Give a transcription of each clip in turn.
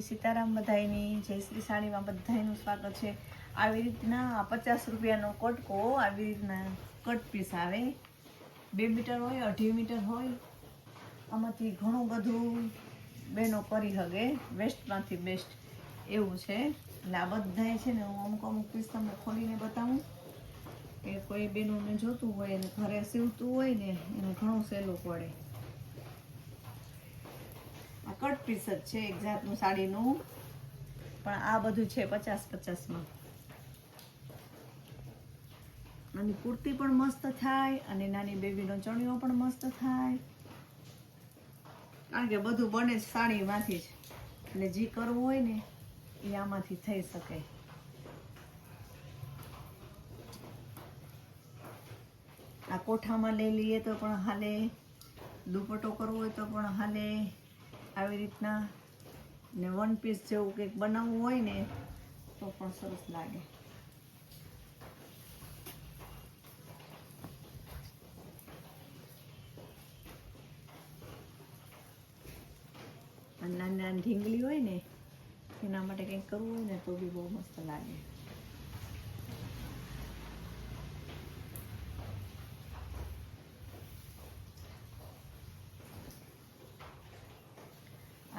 સીતારામ બધાયની, જય શ્રી સાડીમાં બધાયનું સ્વાગત છે. આવી રીતના પચાસ રૂપિયાનો કટકો, આવી રીતના કટ પીસ આવે. બે મીટર હોય, અઢી મીટર હોય. આમાંથી ઘણું બધું બહેનો કરી શકે વેસ્ટમાંથી બેસ્ટ એવું છે. એટલે આ બધાય છે ને હું અમુક અમુક પીસ તમને ખોલીને બતાવું. કે કોઈ બહેનોને જોતું હોય અને ઘરે સીવતું હોય ને, એનું ઘણું સહેલું પડે. આ કટ પીસ જ છે, એક જાતનું સાડીનું. પણ આ બધું છે પચાસ પચાસમાં. અને કુર્તી પણ મસ્ત થાય, અને નાની બેબીનો ચણિયો પણ મસ્ત થાય. કારણ કે બધું બને જ સાડીમાંથી જ. એટલે જે કરવું હોય ને, એ આમાંથી થઈ શકે. આ કોઠામાં લઈ લઈએ તો પણ હાલે. દુપટ્ટો કરવો હોય તો પણ હાલે. આવી રીતના ને વન પીસ જેવું કંઈક બનાવવું હોય ને તો પણ સરસ લાગે. નાની નાની ઢીંગલી હોય ને, એના માટે કંઈક કરવું હોય ને તો બી બહુ મસ્ત લાગે.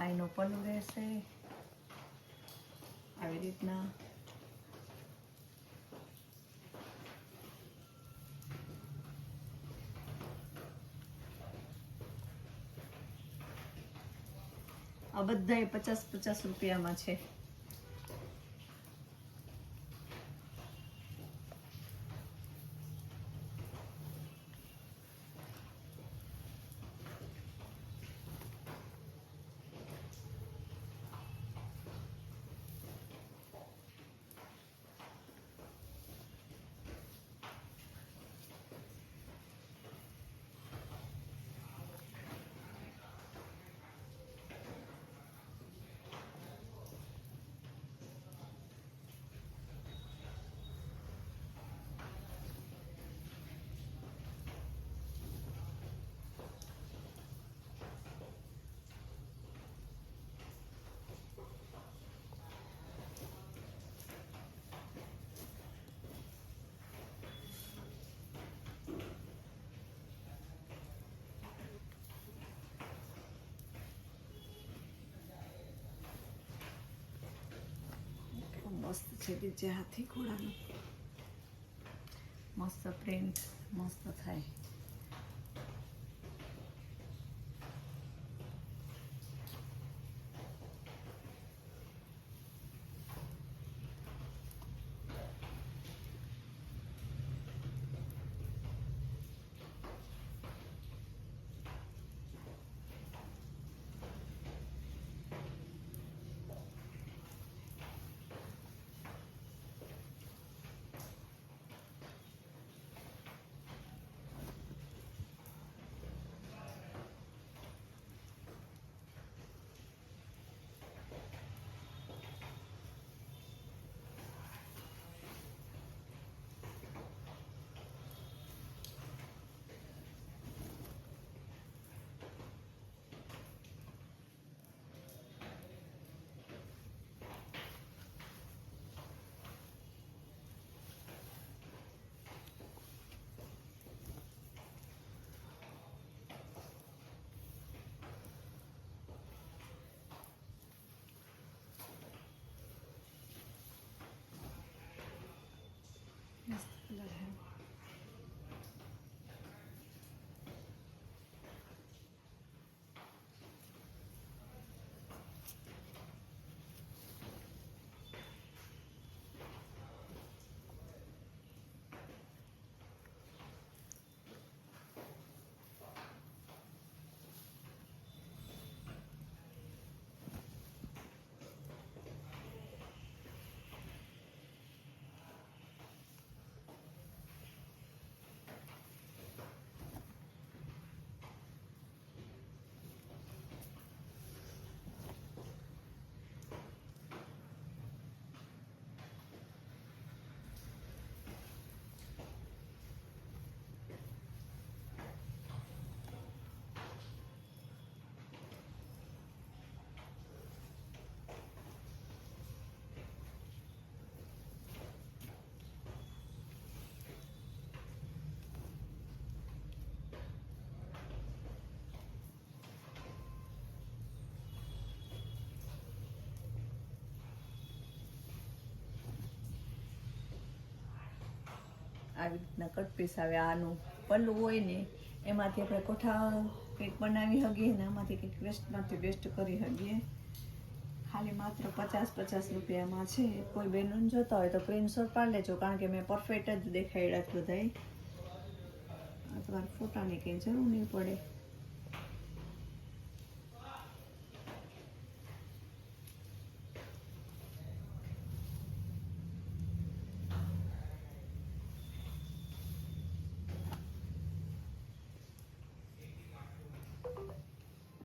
આ પણ રહેશે. આવી રીતના. આ બધા પચાસ પચાસ રૂપિયામાં છે. કેટલું મસ્ત છે કે જે હાથી ઘોડાનું મસ્ત પ્રિન્ટ the heck? આવી રીતના કટ પીસ આવે, આનું પલ્લું હોય ને, એમાંથી આપણે કોઠા કંઈક બનાવી શકીએ ને, આમાંથી કંઈક વેસ્ટમાંથી વેસ્ટ કરી શકીએ ખાલી માત્ર પચાસ પચાસ રૂપિયામાં છે. કોઈ બહેનો જોતા હોય તો સ્ક્રીનશોટ પાડી લેજો, કારણ કે મેં પરફેક્ટ જ દેખાડ્યા જ બધાય. તમારે ફોટાની કંઈ જરૂર નહીં પડે.